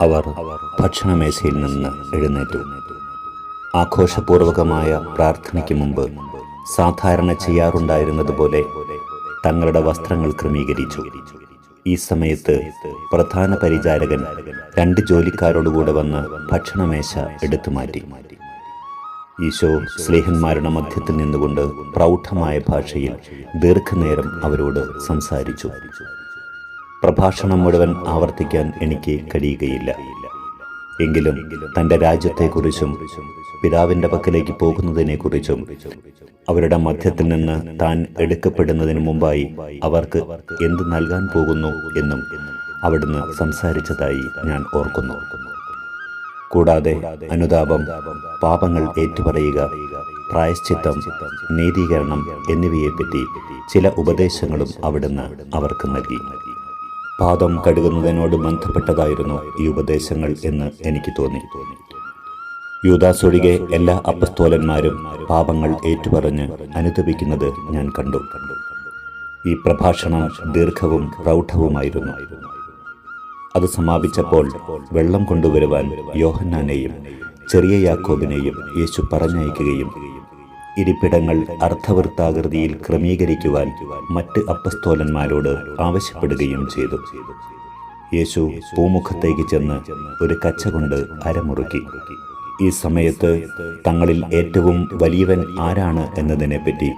അവർ ഭക്ഷണമേശയിൽ നിന്ന് എഴുന്നേറ്റു. ആഘോഷപൂർവകമായ പ്രാർത്ഥനയ്ക്ക് മുമ്പ് സാധാരണ ചെയ്യാറുണ്ടായിരുന്നതുപോലെ തങ്ങളുടെ വസ്ത്രങ്ങൾ ക്രമീകരിച്ചു. ഈ സമയത്ത് പ്രധാന പരിചാരകൻ രണ്ട് ജോലിക്കാരോടുകൂടെ വന്ന് ഭക്ഷണമേശ എടുത്തു മാറ്റി. ഈശോ സ്നേഹന്മാരുടെ മധ്യത്തിൽ നിന്നുകൊണ്ട് പ്രൗഢമായ ഭാഷയിൽ ദീർഘനേരം അവരോട് സംസാരിച്ചു. പ്രഭാഷണം മുഴുവൻ ആവർത്തിക്കാൻ എനിക്ക് കഴിയുകയില്ല. എങ്കിലും തന്റെ രാജ്യത്തെക്കുറിച്ചും പിതാവിന്റെ പക്കലേക്ക് പോകുന്നതിനെക്കുറിച്ചും അവരുടെ മധ്യത്തിൽ നിന്ന് താൻ എടുക്കപ്പെടുന്നതിന് മുമ്പായി അവർക്ക് എന്ത് നൽകാൻ പോകുന്നു എന്നും അവിടുന്ന് സംസാരിച്ചതായി ഞാൻ ഓർക്കുന്നു. കൂടാതെ അനുതാപം പാപങ്ങൾ ഏറ്റുപറയുക പ്രായശ്ചിത്തം നീതീകരണം എന്നിവയെപ്പറ്റി ചില ഉപദേശങ്ങളും അവിടുന്ന് അവർക്ക് നൽകി. പാദം കഴുകുന്നതിനോട് ബന്ധപ്പെട്ടതായിരുന്നു ഈ ഉപദേശങ്ങൾ എന്ന് എനിക്ക് തോന്നി. യൂദാസ് ഒഴികെ എല്ലാ അപ്പസ്തോലന്മാരും പാപങ്ങൾ ഏറ്റുപറഞ്ഞ് അനുദപിക്കുന്നത് ഞാൻ കണ്ടു. ഈ പ്രഭാഷണം ദീർഘവും പ്രൗഢവുമായിരുന്നു. അത് സമാപിച്ചപ്പോൾ വെള്ളം കൊണ്ടുവരുവാൻ യോഹന്നാനെയും ചെറിയ യാക്കോബിനെയും യേശു പറഞ്ഞയക്കുകയും ഇരിപ്പിടങ്ങൾ അർത്ഥവൃത്താകൃതിയിൽ ക്രമീകരിക്കുവാൻ മറ്റ് അപ്പസ്തോലന്മാരോട് ആവശ്യപ്പെടുകയും ചെയ്തു. യേശു പൂമുഖത്തേക്ക് ചെന്ന് ഒരു കച്ച കൊണ്ട് അരമുറുക്കി. ഈ സമയത്ത് തങ്ങളിൽ ഏറ്റവും വലിയവൻ ആരാണ് എന്നതിനെപ്പറ്റി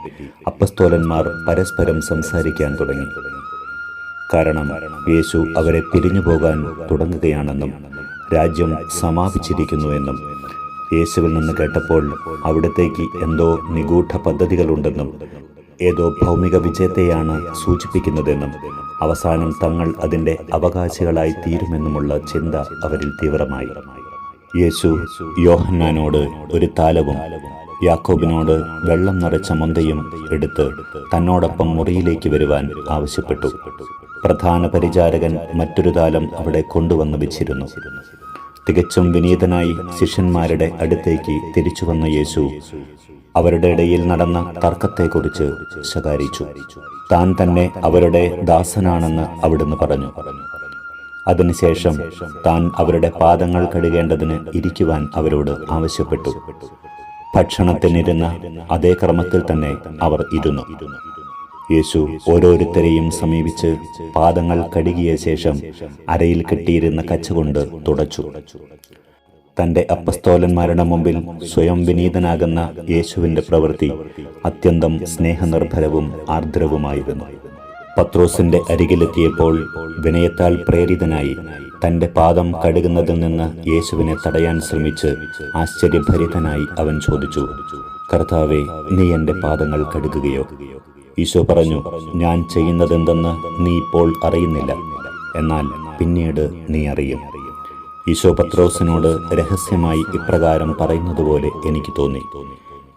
അപ്പസ്തോലന്മാർ പരസ്പരം സംസാരിക്കാൻ തുടങ്ങി. കാരണം യേശു അവരെ പിരിഞ്ഞു പോകാൻ തുടങ്ങുകയാണെന്നും രാജ്യം സമാപിച്ചിരിക്കുന്നുവെന്നും യേശുവിൽ നിന്ന് കേട്ടപ്പോൾ അവിടത്തേക്ക് എന്തോ നിഗൂഢ പദ്ധതികളുണ്ടെന്നും ഏതോ ഭൗമിക വിജയത്തെയാണ് സൂചിപ്പിക്കുന്നതെന്നും അവസാനം തങ്ങൾ അതിന്റെ അവകാശികളായി തീരുമെന്നുമുള്ള ചിന്ത അവരിൽ തീവ്രമായി. യേശു യോഹന്നാനോട് ഒരു താലവും യാക്കോബിനോട് വെള്ളം നിറച്ച മൊന്തയും എടുത്ത് തന്നോടൊപ്പം മുറിയിലേക്ക് വരുവാൻ ആവശ്യപ്പെട്ടു. പ്രധാന പരിചാരകൻ മറ്റൊരു താലം അവിടെ കൊണ്ടുവന്ന് വെച്ചിരുന്നു. തികച്ചും വിനീതനായി ശിഷ്യന്മാരുടെ അടുത്തേക്ക് തിരിച്ചു വന്ന യേശു അവരുടെ ഇടയിൽ നടന്ന തർക്കത്തെക്കുറിച്ച് ശകാരിച്ചു. താൻ തന്നെ അവരുടെ ദാസനാണെന്ന് അവിടുന്ന് പറഞ്ഞു. അതിനുശേഷം താൻ അവരുടെ പാദങ്ങൾ കഴുകേണ്ടതിന് ഇരിക്കുവാൻ അവരോട് ആവശ്യപ്പെട്ടു. ഭക്ഷണത്തിനിരുന്ന അതേ ക്രമത്തിൽ തന്നെ അവർ ഇരുന്നു. യേശു ഓരോരുത്തരെയും സമീപിച്ച് പാദങ്ങൾ കഴുകിയ ശേഷം അരയിൽ കെട്ടിയിരുന്ന കച്ചുകൊണ്ട് തുടച്ചു. തന്റെ അപ്പസ്തോലന്മാരുടെ മുമ്പിൽ സ്വയം വിനീതനാകുന്ന യേശുവിന്റെ പ്രവൃത്തി അത്യന്തം സ്നേഹനിർഭരവും ആർദ്രവുമായിരുന്നു. പത്രോസിന്റെ അരികിലെത്തിയപ്പോൾ വിനയത്താൽ പ്രേരിതനായി തന്റെ പാദം കഴുകുന്നതിൽ നിന്ന് യേശുവിനെ തടയാൻ ശ്രമിച്ച് ആശ്ചര്യഭരിതനായി അവൻ ചോദിച്ചു കർത്താവെ നീ എന്റെ പാദങ്ങൾ കഴുകുകയോ? ഈശോ പറഞ്ഞു ഞാൻ ചെയ്യുന്നതെന്തെന്ന് നീ ഇപ്പോൾ അറിയുന്നില്ല. എന്നാൽ പിന്നീട് നീ അറിയും. ഈശോ പത്രോസിനോട് രഹസ്യമായി ഇപ്രകാരം പറയുന്നതുപോലെ എനിക്ക് തോന്നി.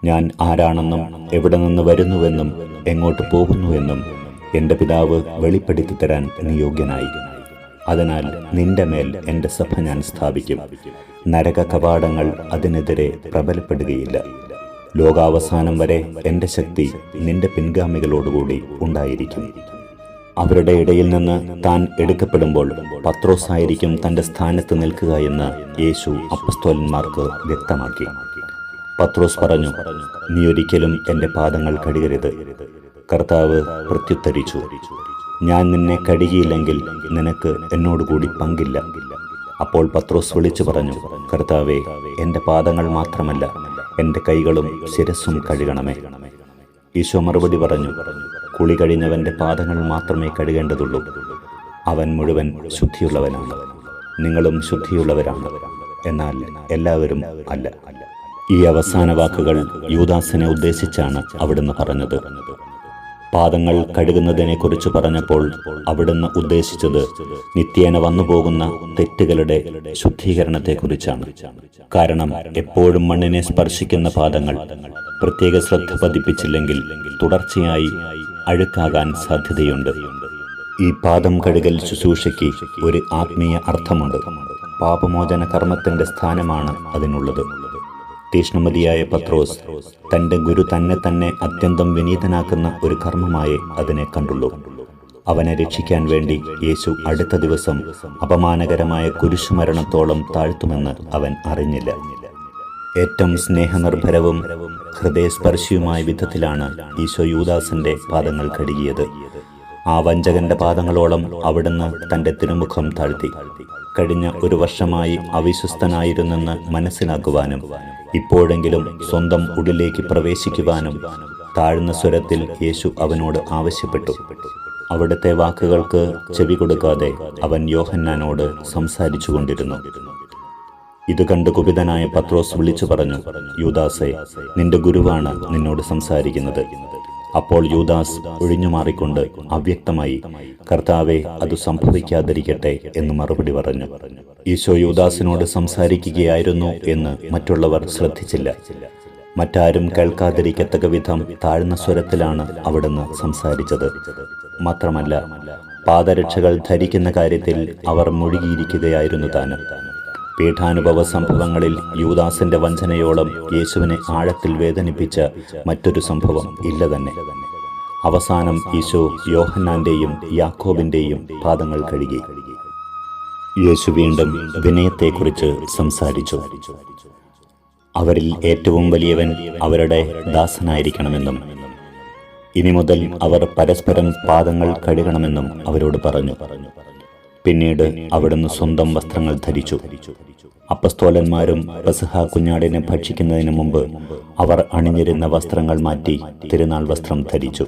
ഞാൻ ആരാണെന്നും എവിടെ നിന്ന് വരുന്നുവെന്നും എങ്ങോട്ട് പോകുന്നുവെന്നും എന്റെ പിതാവ് വെളിപ്പെടുത്തി തരാൻ നിയോഗ്യനായി അതിനാൽ നിന്റെ മേൽ എന്റെ സഭ ഞാൻ സ്ഥാപിക്കും. നരക കവാടങ്ങൾ അതിനെതിരെ പ്രബലപ്പെടുകയില്ല. ലോകാവസാനം വരെ എന്റെ ശക്തി നിന്റെ പിൻഗാമികളോടുകൂടി ഉണ്ടായിരിക്കും. അവരുടെ ഇടയിൽ നിന്ന് താൻ എടുക്കപ്പെടുമ്പോൾ പത്രോസായിരിക്കും തന്റെ സ്ഥാനത്ത് നിൽക്കുക എന്ന് യേശു അപ്പസ്തോലന്മാർക്ക് വ്യക്തമാക്കി. പത്രോസ് പറഞ്ഞു നീ ഒരിക്കലും എന്റെ പാദങ്ങൾ കഴുകരുത്. കർത്താവ് പ്രത്യുത്തരിച്ചു. ഞാൻ നിന്നെ കഴുകിയില്ലെങ്കിൽ നിനക്ക് എന്നോടുകൂടി പങ്കില്ല. അപ്പോൾ പത്രോസ് വിളിച്ചു പറഞ്ഞു കർത്താവെ എന്റെ പാദങ്ങൾ മാത്രമല്ല എന്റെ കൈകളും ശിരസ്സും കഴുകണമേ. ഈശോ മറുപടി പറഞ്ഞു കുളി കഴിഞ്ഞവന്റെ പാദങ്ങൾ മാത്രമേ കഴുകേണ്ടതുള്ളൂ. അവൻ മുഴുവൻ ശുദ്ധിയുള്ളവനാണ്. നിങ്ങളും ശുദ്ധിയുള്ളവരാണ്. എന്നാൽ എല്ലാവരും അല്ല. ഈ അവസാന വാക്കുകൾ യൂദാസിനെ ഉദ്ദേശിച്ചാണ് അവിടുന്ന് പറഞ്ഞത്. പാദങ്ങൾ കഴുകുന്നതിനെക്കുറിച്ച് പറഞ്ഞപ്പോൾ അവിടുന്ന് ഉദ്ദേശിച്ചത് നിത്യേന വന്നുപോകുന്ന തെറ്റുകളുടെ ശുദ്ധീകരണത്തെക്കുറിച്ചാണ്. കാരണം എപ്പോഴും മണ്ണിനെ സ്പർശിക്കുന്ന പാദങ്ങൾ പ്രത്യേക ശ്രദ്ധ പതിപ്പിച്ചില്ലെങ്കിൽ തുടർച്ചയായി അഴുക്കാകാൻ സാധ്യതയുണ്ട്. ഈ പാദം കഴുകൽ ശുശ്രൂഷയ്ക്ക് ഒരു ആത്മീയ അർത്ഥമുണ്ട്. പാപമോചന കർമ്മത്തിന്റെ സ്ഥാനമാണ് അതിനുള്ളത്. തീഷ്ണമതിയായ പത്രോസ് തന്റെ ഗുരു തന്നെ തന്നെ അത്യന്തം വിനീതനാക്കുന്ന ഒരു കർമ്മമായി അതിനെ കണ്ടുള്ളൂ. അവനെ രക്ഷിക്കാൻ വേണ്ടി യേശു അടുത്ത ദിവസം അപമാനകരമായ കുരിശുമരണത്തോളം താഴ്ത്തുമെന്ന് അവൻ അറിഞ്ഞില്ല. ഏറ്റവും സ്നേഹനിർഭരവും ഹൃദയസ്പർശിയുമായ വിധത്തിലാണ് ഈശോ യൂദാസിന്റെ പാദങ്ങൾ കഴുകിയത്. ആ വഞ്ചകന്റെ പാദങ്ങളോളം അവിടുന്ന് തന്റെ തിരുമുഖം താഴ്ത്തി. കഴിഞ്ഞ ഒരു വർഷമായി അവിശ്വസ്തനായിരുന്നെന്ന് മനസ്സിലാക്കുവാനും ഇപ്പോഴെങ്കിലും സ്വന്തം ഉള്ളിലേക്ക് പ്രവേശിക്കുവാനും താഴ്ന്ന സ്വരത്തിൽ യേശു അവനോട് ആവശ്യപ്പെട്ടു. അവിടുത്തെ വാക്കുകൾക്ക് ചെവി കൊടുക്കാതെ അവൻ യോഹന്നാനോട് സംസാരിച്ചുകൊണ്ടിരുന്നു. ഇത് കണ്ട് കുപിതനായ പത്രോസ് വിളിച്ചു പറഞ്ഞു യൂദാസെ നിന്റെ ഗുരുവാണ് നിന്നോട് സംസാരിക്കുന്നത്. അപ്പോൾ യൂദാസ് ഒഴിഞ്ഞു മാറിക്കൊണ്ട് അവ്യക്തമായി കർത്താവെ അത് സംഭവിക്കാതിരിക്കട്ടെ എന്ന് മറുപടി പറഞ്ഞു. ഈശോ യൂദാസിനോട് സംസാരിക്കുകയായിരുന്നു എന്ന് മറ്റുള്ളവർ ശ്രദ്ധിച്ചില്ല. മറ്റാരും കേൾക്കാതിരിക്കത്തക്ക വിധം താഴ്ന്ന സ്വരത്തിലാണ് അവിടുന്ന് സംസാരിച്ചത്. മാത്രമല്ല പാദരക്ഷകൾ ധരിക്കുന്ന കാര്യത്തിൽ അവർ മുഴുകിയിരിക്കുകയായിരുന്നു താനും. പീഠാനുഭവ സംഭവങ്ങളിൽ യൂദാസിന്റെ വഞ്ചനയോളം യേശുവിനെ ആഴത്തിൽ വേദനിപ്പിച്ച മറ്റൊരു സംഭവം ഇല്ല തന്നെ. അവസാനം ഈശോ യോഹന്നാന്റെയും യാക്കോബിന്റെയും പാദങ്ങൾ കഴുകി. യേശു വീണ്ടും വിനയത്തെക്കുറിച്ച് സംസാരിച്ചു. അവരിൽ ഏറ്റവും വലിയവൻ അവരുടെ ദാസനായിരിക്കണമെന്നും ഇനി മുതൽ അവർ പരസ്പരം പാദങ്ങൾ കഴുകണമെന്നും അവരോട് പറഞ്ഞു. പിന്നീട് അവിടുന്ന് സ്വന്തം വസ്ത്രങ്ങൾ ധരിച്ചു. അപ്പസ്തോലന്മാരും പെസഹ കുഞ്ഞാടിനെ ഭക്ഷിക്കുന്നതിന് മുമ്പ് അവർ അണിഞ്ഞിരുന്ന വസ്ത്രങ്ങൾ മാറ്റി തിരുനാൾ വസ്ത്രം ധരിച്ചു.